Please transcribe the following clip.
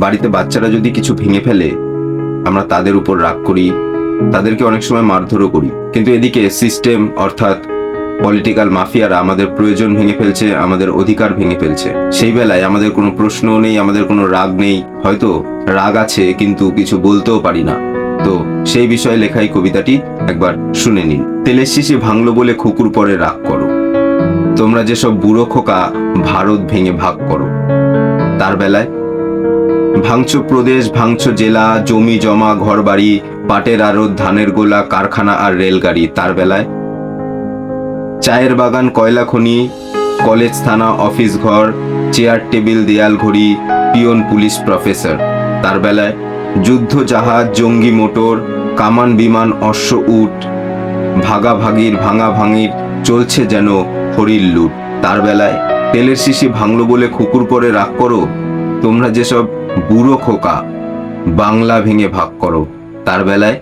বাড়িতে বাচ্চারা যদি কিছু ভেঙে ফেলে, আমরা তাদের উপর রাগ করি, তাদেরকে অনেক সময় মারধরও করি। কিন্তু এদিকে সিস্টেম অর্থাৎ পলিটিক্যাল মাফিয়ারা আমাদের প্রয়োজন ভেঙে ফেলছে, আমাদের অধিকার ভেঙে ফেলছে। সেই বেলায় আমাদের কোনো প্রশ্ন নেই, আমাদের কোনো রাগ নেই। হয়তো রাগ আছে, কিন্তু কিছু বলতেও পারি না। তো সেই বিষয়ে লেখা এই কবিতাটি, একবার শুনে নিন। তেলের শিশি ভাঙলো বলে খুকুর পরে রাগ করো। তোমরা যেসব বুড়ো খোকা ভারত ভেঙে ভাগ করো। তার বেলায় ভাঙছো প্রদেশ ভাঙছো জেলা, জমি, জমা, ঘরবাড়ি, পাটের আড়ত, ধানের গোলা, কারখানা আর রেলগাড়ি তার বেলায়। চায়ের বাগান, কয়লা খনি, কলেজ থানা, অফিস ঘর, চেয়ার টেবিল, দেয়াল ঘড়ি, পিয়ন পুলিশ প্রফেসর তার বেলায়। যুদ্ধ জাহাজ, জঙ্গি মোটর, কামান বিমান, অশ্ব উট, ভাগাভাগির ভাঙা ভাঙির চলছে যেন হরির লুট তার বেলায়। তেলের শিশি ভাঙলো বলে খুকুর পরে রাগ করো? তোমরা যেসব বুড়ো খোকা বাংলা ভেঙে ভাগ করো। তার বেলায়